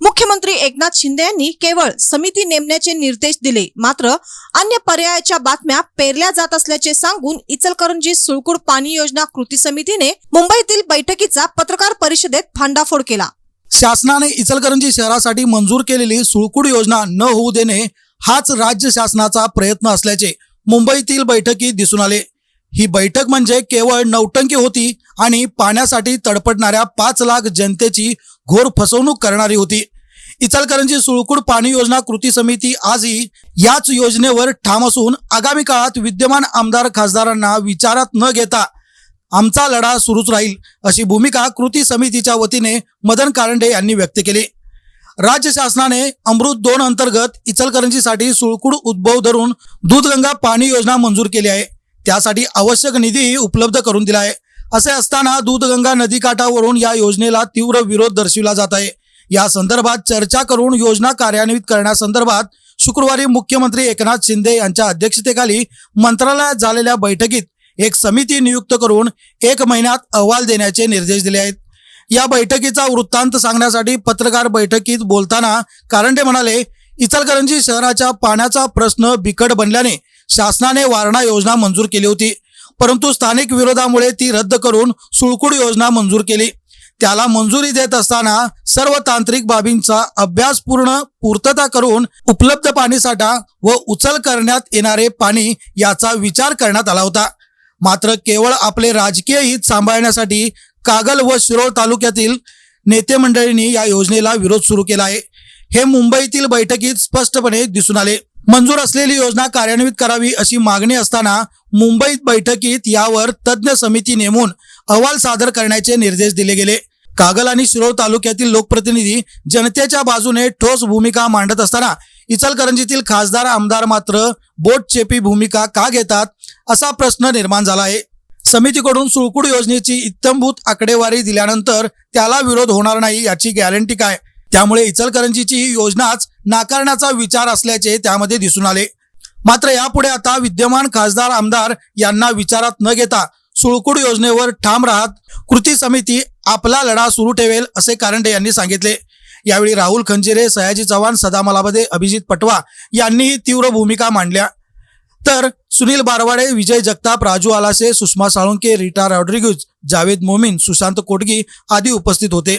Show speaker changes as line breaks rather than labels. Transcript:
मुख्यमंत्री एकनाथ शिंदे यांनी केवळ समिती नेमण्याचे निर्देश दिले. मात्र अन्य पर्यायाच्या बातम्या पेरल्या जात असल्याचे सांगून इचलकरंजी सुळकुड पाणी योजना कृती समितीने मुंबईतील बैठकीचा पत्रकार परिषदेत भांडाफोड केला.
शासनाने इचलकरंजी शहरासाठी मंजूर केलेली सुळकुड योजना न होऊ देणे हाच राज्य शासनाचा प्रयत्न असल्याचे मुंबईतील बैठकीत दिसून आले. ही बैठक म्हणजे केवळ नौटंकी होती आणि पाण्यासाठी तडपडणाऱ्या पाच लाख जनतेची घोर फसवणूक करणारी होती. इचलकरंजी सुळकुड पाणी योजना कृती समिती आजही याच योजनेवर ठाम असून आगामी काळात विद्यमान आमदार खासदारांना विचारात न घेता आमचा लढा सुरूच राहील अशी भूमिका कृती समितीच्या वतीने मदन कारंडे यांनी व्यक्त केली. राज्य शासनाने अमृत दोन अंतर्गत इचलकरंजीसाठी सुळकुड उद्भव धरून दूधगंगा पाणी योजना मंजूर केली आहे. त्यासाठी आवश्यक निधीही उपलब्ध करून दिला आहे. असे असताना दूधगंगा नदीकाठावरून या योजनेला तीव्र विरोध दर्शविला जात आहे. या संदर्भात चर्चा करून योजना कार्यान्वित करण्यासंदर्भात शुक्रवारी मुख्यमंत्री एकनाथ शिंदे यांच्या अध्यक्षतेखाली मंत्रालयात झालेल्या बैठकीत एक समिती नियुक्त करून एक महिन्यात अहवाल देण्याचे निर्देश दिले आहेत. या बैठकीचा वृत्तांत सांगण्यासाठी पत्रकार बैठकीत बोलताना कारंडे म्हणाले इचलकरंजी शहराच्या पाण्याचा प्रश्न बिकट बनल्याने शासनाने वारणा योजना मंजूर केली होती. परंतु स्थानिक विरोधामुळे ती रद्द करून सुळकुड योजना मंजूर केली. त्याला मंजुरी देत असताना सर्व तांत्रिक बाबींचा अभ्यासपूर्ण पूर्तता करून उपलब्ध पाणीसाठा व उचल करण्यात येणारे पाणी याचा विचार करण्यात आला होता. मात्र केवळ आपले राजकीय हित सांभाळण्यासाठी कागल व शिरोळ तालुक्यातील नेते मंडळींनी या योजनेला विरोध सुरू केला आहे. हे मुंबईतील बैठकीत स्पष्टपणे दिसून आले. मंजूर असलेली योजना कार्यान्वित करावी अशी मागणी असताना मुंबईत बैठकीत यावर तज्ज्ञ समिती नेमून अहवाल सादर करण्याचे निर्देश दिले गेले. कागल आणि शिरोळ तालुक्यातील लोकप्रतिनिधी जनतेच्या बाजूने ठोस भूमिका मांडत असताना इचलकरंजीतील खासदार आमदार मात्र बोटचेपी भूमिका का घेतात असा प्रश्न निर्माण झाला आहे. समितीकडून सुळकुड योजनेची इत्तमभूत आकडेवारी दिल्यानंतर त्याला विरोध होणार नाही याची गॅरंटी काय? त्यामुळे इचलकरंजीची ही योजनाच नाकारण्याचा विचार असल्याचे त्यामध्ये दिसून आले. मात्र यापुढे आता विद्यमान खासदार आमदार यांना विचारात न घेता सुळकुड योजनेवर ठाम राहत कृती समिती आपला लढा सुरू ठेवेल असे कारंडे यांनी सांगितले. यावेळी राहुल खंजिरे सयाजी चव्हाण सदामलामध्ये अभिजित पटवा यांनीही तीव्र भूमिका मांडल्या. तर सुनील बारवाडे विजय जगताप राजू आलासे सुषमा साळुंके रीटा रॉड्रिग्यूज जावेद मोमीन सुशांत कोटगी आदी उपस्थित होते.